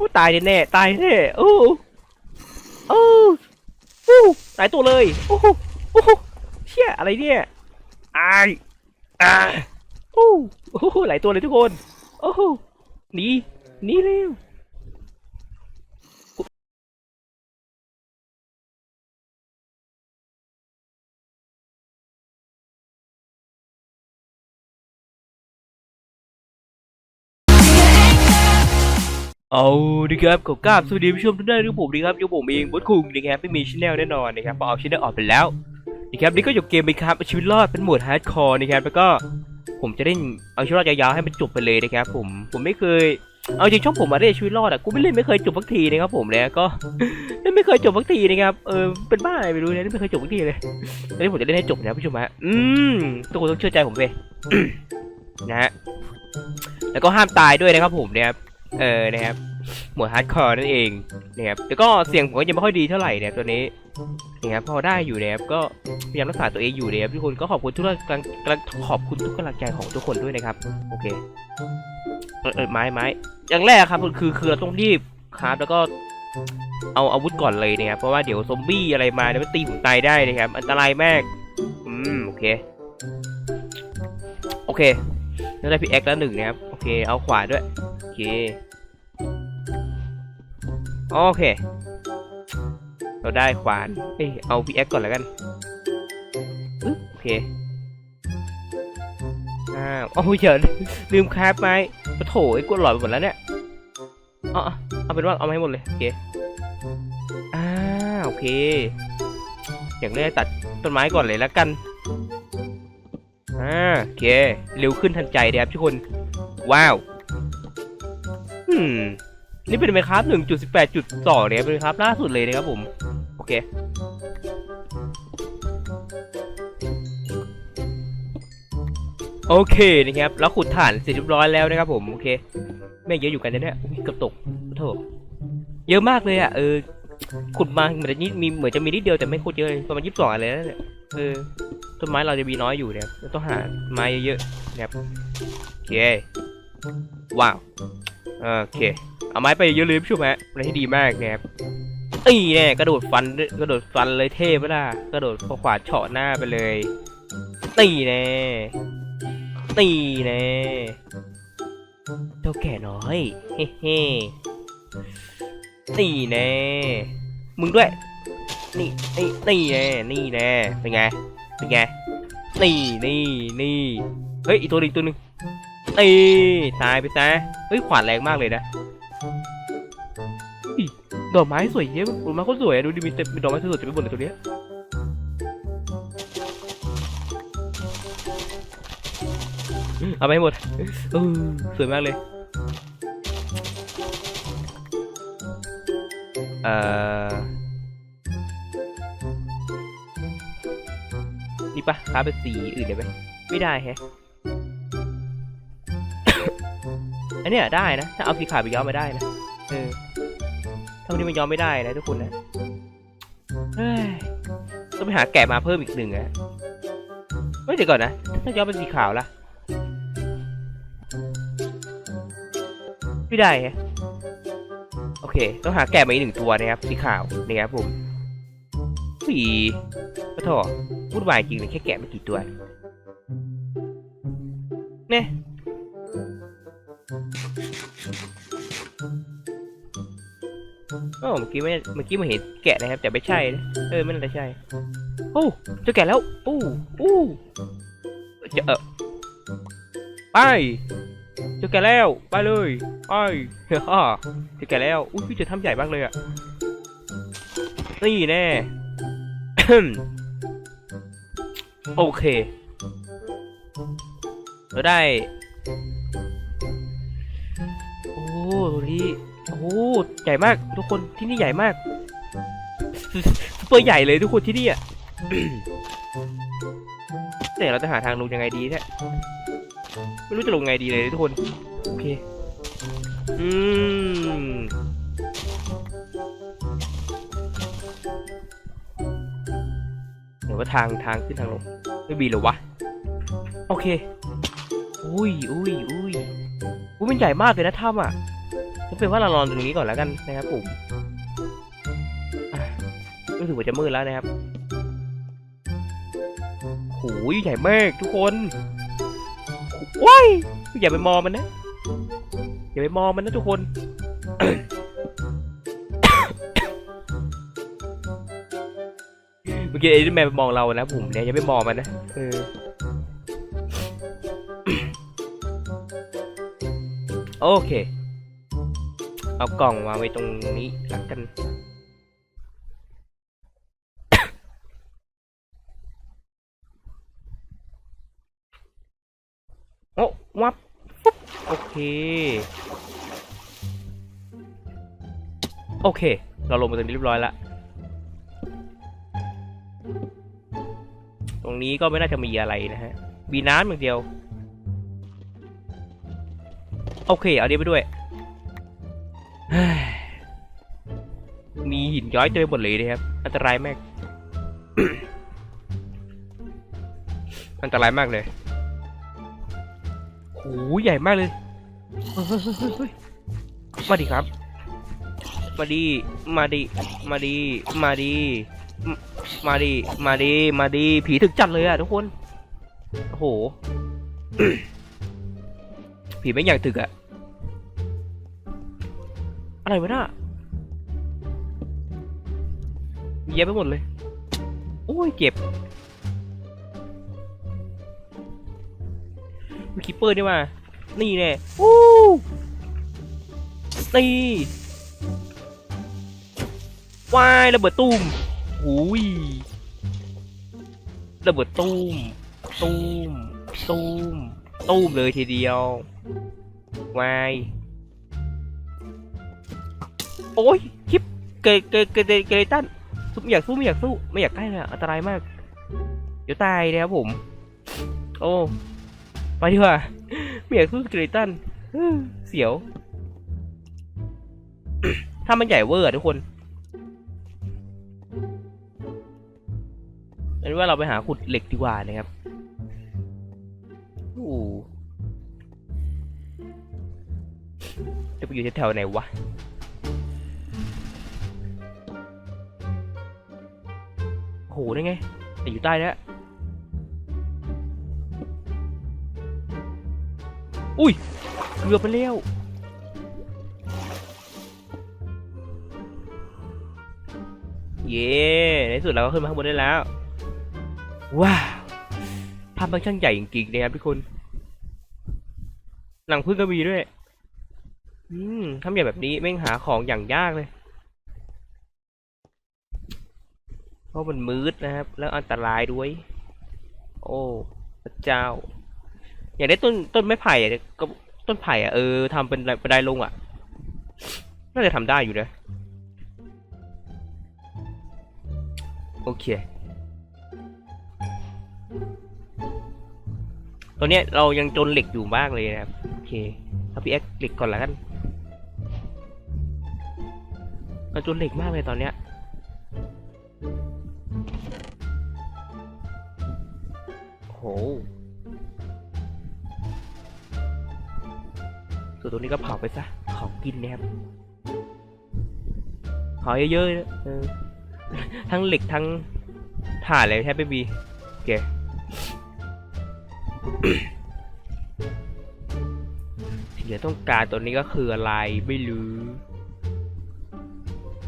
อ้ตายแน่ๆตายแน่โอ้โอ้โอ้หลายตัวเลยโอ้โหโอ้โหเชี่ยอะไรเนี่ยอายอ่าโอ้โอ้โหหลายตัวเลยทุกคน โอ้โหหนีหนีเร็ว เอาดีครับขอกราบสวัสดีผู้ชมทุกท่านทุกผมดีครับอยู่ผมเองบดคุงนะครับไม่มีชแนลแน่นอนนะครับพราะเอาชแนลออกไปแล้วนะครับนี่ก็อยู่เกมไปครับเอาชีวิตรอดเป็นหมวดฮาร์ดคอร์นะครับแล้วก็ผมจะเล่นเอาชีวิตรอดยาวๆให้มันจบไปเลยนะครับผมผมไม่เคยเอาจริงช่องผมมาได้ชีวิตรอดอะกูไม่เล่นไม่เคยจบสักทีนะครับผมแล้วก็เล่นไม่เคยจบสักทีนะครับเออเป็นบ้าอะไรไม่รู้เนี่ยไม่เคยจบสักทีเลยตอนนี้ผมจะเล่นให้จบนะผู้ชมฮะอืมทุกคนต้องเชื่อใจผมเลยนะฮะแล้วก็ห้ามตายด้วยนะครับผมนะครับ เออนะครับหมวดฮาร์ดคอร์นั่นเองนะครับแต่ก็เสียงผมก็ยังไม่ค่อยดีเท่าไหร่นะครับตัวนี้นะครับพอได้อยู่นะครับก็พยายามรักษาตัวเองอยู่นะครับทุกคนก็ขอบคุณทุกกำลังกำลังขอบคุณทุกกำลังใจของทุกคนด้วยนะครับ โอเคเออเออไม้ไม้อย่างแรกครับคือคือเราต้องรีบครับแล้วก็เอาอาวุธก่อนเลยนะครับเพราะว่าเดี๋ยวซอมบี้อะไรมาเดี๋ยวมันตีผมตายได้นะครับ อันตรายมาก อืม โอเค โอเค แล้วได้พี่แอ็กแล้วหนึ่งนะครับ โอเค เอาขวาด้วย โอเค โอเค เราได้ขวานเอ้ย เอาพี่เอ็กก่อนแล้วกันโอเคอ้าวโอ้ยเฉินลืมคราฟไม้ปะโถไอ้กวนหลอดไปหมดแล้วเนี่ยเอาเอาเอาเป็นว่าเอามาให้หมดเลย โอเค อ่า โอเค อย่างแรกตัดต้นไม้ก่อนเลยแล้วกัน อ่าโอเค เร็วขึ้นทันใจเลยครับทุกคน ว้าวอืมนี่เป็นไหมครับหนึ่งจุดสิบแปดจุดสองเนี่ยเป็นครับ ล่าสุดเลยนะครับผม โอเค โอเคนะครับ แล้วขุดฐานเสร็จเรียบร้อยแล้วนะครับผม โอเคไม่เยอะอยู่กันนะเนี่ยเกือบตกโทษเยอะมากเลยอะ เออ ขุดมาเหมือนจะนิดมีเหมือนจะมีนิดเดียวแต่ไม่ขุดเยอะเลยประมาณยี่สิบสองอะไรนั่นแหละเออ ต้นไม้เราจะมีน้อยอยู่เนี่ยเราต้องหาไม้เยอะๆนะครับโอเคว้าวโอเคเอาไม้ไปเยอะเลยผู้ชมฮะอะไรที่ดีมากนะครับอีแน่กระโดดฟันกระโดดฟันเลยเท่ปะล่ะกระโดดขวาดเฉาะหน้าไปเลยตีแน่ตีแน่เจ้าแก่น้อยเฮ้เฮ้ตีแน่มึงด้วยนี่นี่นี่แน่นี่แน่เป็นไง นไง นี่นี่นี่ เฮ้ย อีกตัวหนึงอีตัวหนึงนี่ตายไปซะ เฮ้ย ขวานแรงมากเลยนะดอกไม้สวยเยอะดอกไม้โคตรสวยดูดิมีเต็มมีดอกไม้สวยๆเต็มไปหมดเลยตัวเนี้ยเอาไปให้หมดสวยมากเลย เอ่อ นี่ปะค้าเป็นสีอื่นได้ไหมไม่ได้แฮะอันเนี้ยได้นะ ถ้าเอาสีขาวไปย้อมมาได้นะเออเท่านี้มันย้อมไม่ได้นะทุกคนนะเฮ้ยต้องไปหาแกะมาเพิ่มอีกหนึ่งอะไม่เดี๋ยวก่อนนะ ถ้าย้อมเป็นสีขาวล่ะ ไม่ได้ฮะโอเค ต้องหาแกะมาอีกหนึ่งตัวนะครับ สีขาวนะครับผมสีกระถอ วุ่นวายจริงเลยแค่แกะไม่กี่ตัวเนี่ยโอ้เมื่อกี้ไม่เมื่อกี้มาเห็นแกะนะครับ แต่ไม่ใช่นะเออไม่น่าจะใช่โอ้เจอแกะแล้วอู้อู้จอเออไปเจอแกะแล้วไปเลยไปเฮ้ยฮ่าเจอแกะแล้วอุ้ยพี่เจอถ้ำใหญ่มากเลยอะนี่แน่ โอเค เราได้ โอ้ตัวนี้โอ้โหใหญ่มาก ทุกคนที่นี่ใหญ่มากซุปเปอร์ใหญ่เลยทุกคนที่นี่อะแต่เราจะหาทางลงยังไงดีเนี่ยไม่รู้จะลงไงดีเลยทุกคน โอเค อืมเดี๋ยวว่าทางทางขึ้นทางลง ไม่มีเหรอวะ โอเค อุ้ยอุ้ยอุ้ยอุ้ยมันใหญ่มากเลยนะถ้ำอะก็เป็นว่าเรานอนตรงนี้ก่อนแล้วกันนะครับผมรู้สึกว่าจะมืดแล้วนะครับโหยใหญ่มากทุกคนว้ายอย่าไปมองมันนะ อย่าไปมองมันนะทุกคน อกี้ไอ้ที่แมนมองเรานะผมเนี่ยอย่าไปมองมันนะเออโอเค เอากล่องวางไว้ตรงนี้หลังกันโอ้วับปุ๊บโอเค โอเค เราลงมาตรงนี้เรียบร้อยแล้ว นี้ก็ไม่น่าจะมีอะไรนะฮะมีน้ำอย่างเดียว โอเค เอาเดี๋ยวไปด้วยมีหินย้อยเต็มหมดเลยนะครับ อันตรายมาก อันตรายมากเลยโหใหญ่มากเลยเฮ้ยเฮ้ยเฮ้ยเฮ้ยเฮ้ยมาดิครับ มาดี มาดี มาดี มาดี มาดีมาดีมาดีผีถึกจัดเลยอะทุกคน โอ้โห ผีไม่อยากถึกอะอะไรวะน่ะเย็บไปหมดเลย โอ้ยเจ็บมีคิปเปอร์นี่มา นี่แน่โอ้นี่วายระเบิดตุ้ม หูยระเบิดตุ้ม ตุ้ม ตุ้ม ตุ้มเลยทีเดียววายโอ้ยคลิปเกยเกยเกยเกยเกยตันสู้ไม่อยากสู้ไม่อยากสู้ไม่อยากใกล้เลยอันตรายมาก เดี๋ยวตายนะครับผม โอ้ไปดีกว่าไม่อยากสู้เกยตันเฮ้อเสียว ถ้ามันใหญ่เวอร์ทุกคน อันนี้ว่าเราไปหาขุดเหล็กดีกว่านะครับโอ้จะไปอยู่แถวๆไหนวะโหได้ไงแต่อยู่ใต้แล้วอุ้ยเกือบไปแล้วเย้ในที่สุดเราก็ขึ้นมาข้างบนได้แล้ว ว้าวภาพมันช่างใหญ่จริงๆนะครับทุกคน หลังพึ่งก็มีด้วย อืมทำอย่แบบนี้แม่งหาของอย่างยากเลย เพราะมันมืดนะครับ แล้วอันตรายด้วย โอ้พระเจ้า อยากได้ต้นต้นไม้ไผ่อะก็ต้นไผ่อะเออทำเป็นบันไดลงอะน่าจะทำได้อยู่นะ โอเค ตอนเนี้ยเรายังจนเหล็กอยู่มากเลยนะครับโอเคเอาพี่แอ็กเหล็กก่อนละกันเราจนเหล็กมากเลยตอนเนี้ยโหส่วนตรงนี้ก็เผาไปซะของกินนะครับเผาเยอะๆนะทั้งเหล็กทั้งถ่านเลยแทบไม่มีโอเค สิ่งที่ต้องการตัวนี้ก็คืออะไรไม่รู้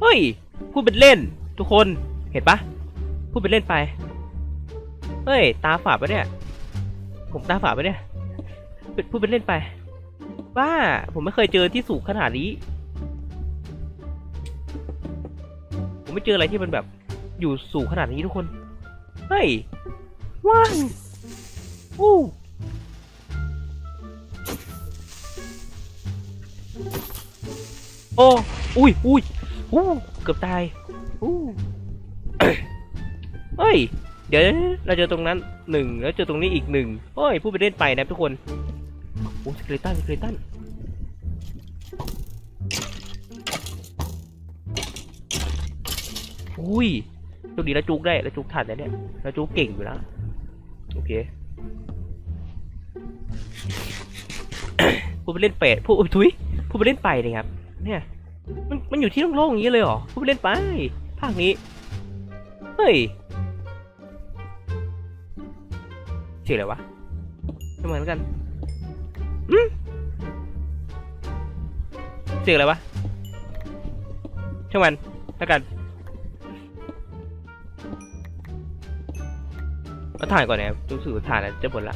เฮ้ยพูดเป็นเล่น ทุกคนเห็นปะพูดเป็นเล่นไปเฮ้ย ตาฝาดปะเนี่ย ผมตาฝาดปะเนี่ยพูดเป็นเล่นไปบ้าผมไม่เคยเจอที่สูงขนาดนี้ ผมไม่เจออะไรที่มันแบบอยู่สูงขนาดนี้ทุกคน เฮ้ยว้าว อู้โอ้อุ้ยอุ้ยอู้เกือบตายอู้เฮ้ย เดี๋ยวเราเจอตรงนั้นหนึ่งแล้วเจอตรงนี้อีกหนึ่งเฮ้ยพูดไปเล่นไปนะทุกคนโอ้สเกเลตันสเกเลตันอุ้ยจุกดีแล้วจุกได้แล้วจุกทันนะเนี่ยแล้วจุกเก่งอยู่แล้วโอเค พูดไปเล่นเป็ดพูดอุ๊ยทุยพูดไปเล่นไปเลยครับ เนี่ย มันมันอยู่ที่โล่งๆอย่างนี้เลยเหรอพูดไปเล่นไป ภาคนี้ เฮ้ยเสียงอะไรวะทำไมแล้วกันอืมเสียงอะไรวะช่างมันแล้วกัน เอาถ่ายก่อนนะครับรู้สึกว่าถ่ายแล้วจะหมดละ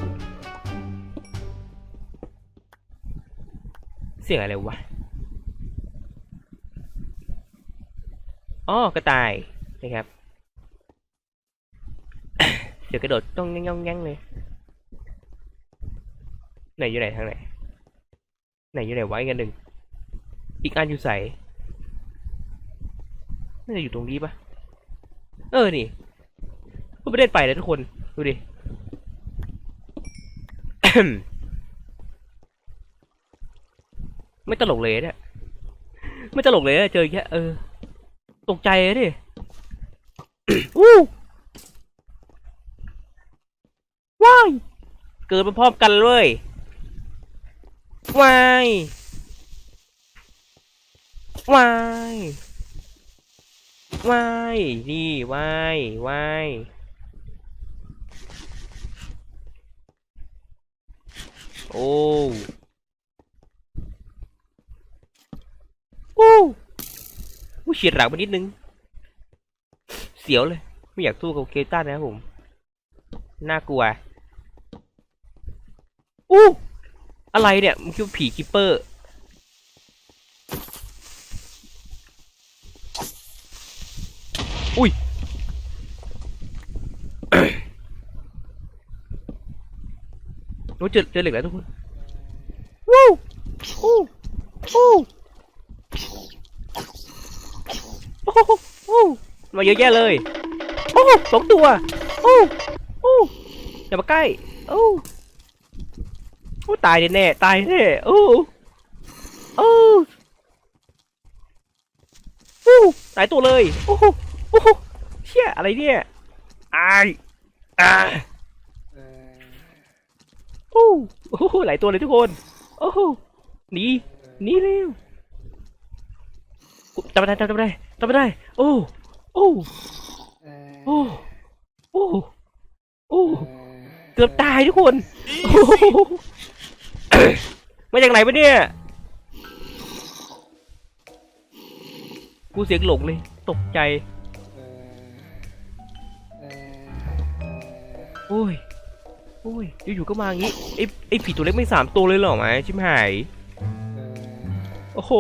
เสียงอะไรวะอ๋อกระต่ายนะครับ เดี๋ยวกระโดดต้องย่องๆเลย ไหนอยู่ไหนทางไหน ไหนอยู่ไหนไวะอีกอันหนึ่ง อีกอันอยู่ใสน่าจะอยู่ตรงนี้ปะเออ นี่พูดไม่ได้ไปเลยทุกคน ดูดิ ไม่ตลกเลยเนี่ย ไม่ตลกเลยเจออย่เออ ตกใจเลยดิอู้ว้าย เกิดมาพร้อมกันเลยว้ายว้ายว้ายนี่ว้ายว้าย โอ้โอ้ผู้เฉียดหลังไปนิดนึง เสียวเลย ไม่อยากสู้กับเคตันนะครับผม น่ากลัวอู้อะไรเนี่ย มันคือผีคิปเปอร์อุ้ย โอ้เจอเจอเหล็กแล้วทุกคนวู้วู้วู้โอ้โหโอ้โหมาเยอะแยะเลยโอ้โหสองตัวโอ้โอ้อย่ามาใกล้โอ้โอ้ตายแน่ๆตายแน่โอ้โอ้โอ้หลายตัวเลยโอ้โหโอ้โหเชี่ยอะไรเนี่ยอายอ่าโอ้โอ้โหหลายตัวเลยทุกคน โอ้โหหนีหนีเร็วจำไม่ได้จำไม่ได้จำไม่ได้ โอ้โอ้โอ้โอ้โอ้เกือบตายทุกคนมาจากไหนปะเนี่ยกูเสียงหลงเลย ตกใจ โอ้ย อ้ยอยู่ๆก็มาอย่างงี้ไอ้ไอ้ผีตัวเล็กไม่สามตัวเลยเหรอไหมชิมหายโอ้โห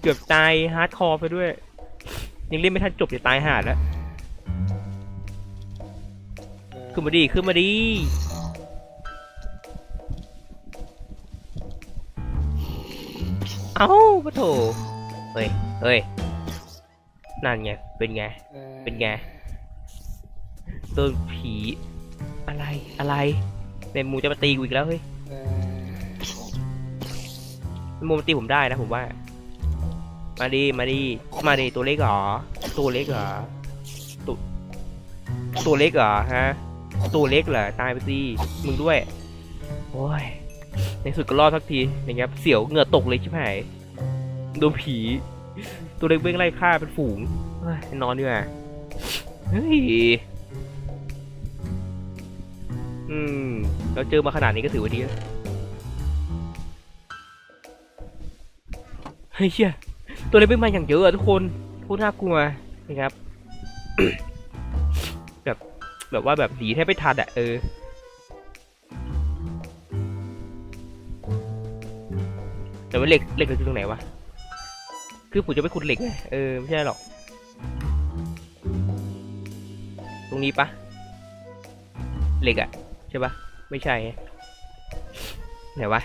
เกือบตายฮาร์ดคอร์ไปด้วย ยังเล่นไม่ทันจบจะตายหาดแล้วขึ้นมาดีขึ้นมาดีเอ้าปะโถเฮ้ยเฮ้ยนั่นไงเป็นไงเป็นไงโดนผี อะไรอะไรในมูจะมาตีกูอีกแล้วเฮ้ยในมูมาตีผมได้นะผมว่า มาดีมาดีมาดีตัวเล็กเหรอตัวเล็กเหรอตัวตัวเล็กเหรอฮะตัวเล็กเหรอตายไปสิมึงด้วยโอ้ยในสุดก็รอดสักทีนะครับเสียวเหงื่อตกเลยชิบหายโดนผี ตัวเล็กเบ้งไล่ฆ่าเป็นฝูงเฮ้ยนอนดีกว่าเฮ้ย อืมเราเจอมาขนาดนี้ก็ถือว่าดีแล้วเฮ้ยเชี่ยตัวเล็กเบ้งมาอย่างเยอะอะทุกคนพูดน่ากลัวนะครับ แบบแบบว่าแบบหนีแทบไม่ทันอะเออแต่ว่าเหล็กเหล็กอยู่ตรงไหนวะ คือผมจะไปขุดเหล็กไงเออไม่ใช่หรอก ตรงนี้ปะเหล็กอะ ช่ปะไม่ใช่ไงไหนวะ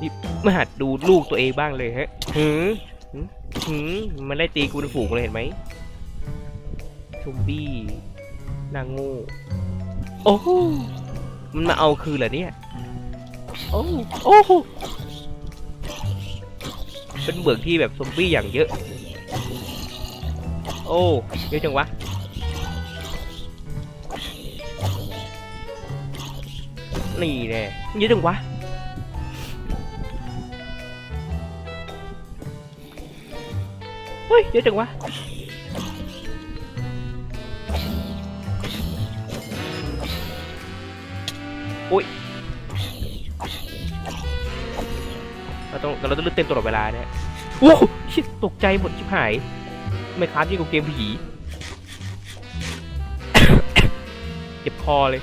นี่มาหัดดูลูกตัวเองบ้างเลยฮะหืมหืมหืมมันไล่ตีกูเป็นฝูงเลยเห็นไหมซอมบี้นางโง่โอ้โหมันมาเอาคืนเหรอเนี่ย โอ้โอ้โหเป็นเบือกที่แบบซอมบี้อย่างเยอะ โอ้เยอะจังวะ นี่แน่ยืดถึงวะเฮ้ยเยอะจังวะอุ้ยเราต้องเราต้องเลือกเต็มตลอดเวลาเนี่ยว้าวชิบตกใจหมดชิบหาย ไม่คลายิ่งกว่าเกมผี เจ็บคอเลย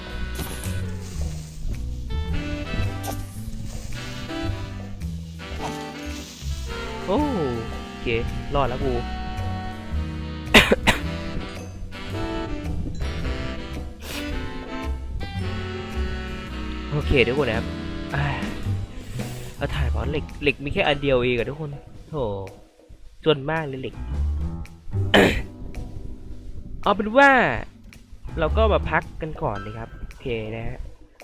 เค รอดแล้วกู โอเคทุกคนนะครับอ่าเราถ่ายบอลเหล็กเหล็กมีแค่อันเดียวเองอะทุกคนโถจนมากเลยเหล็ก เอาเป็นว่า เราก็มาพักกันก่อนนะครับ โอเคนะฮะ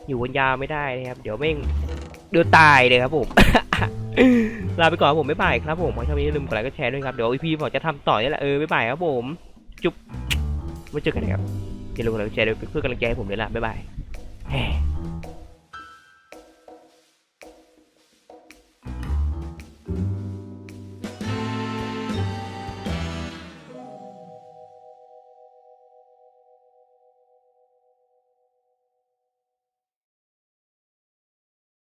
อยู่กันยาวไม่ได้นะครับ เดี๋ยวแม่ง เดี๋ยวตายเลยครับผม ลาไปก่อนผมไม่บายครับผมขอชอบนี้อย่าลืมกดไลค์กดแชร์ด้วยครับ เดี๋ยวอีพีผมจะทำต่อนี่แหละเออไม่บายครับผม จุ๊บไว้เจอกันนะครับอย่าลืมกดไลค์กดแชร์ด้วยเพื่อกำลังใจให้ผมด้วยล่ะบ๊ายบาย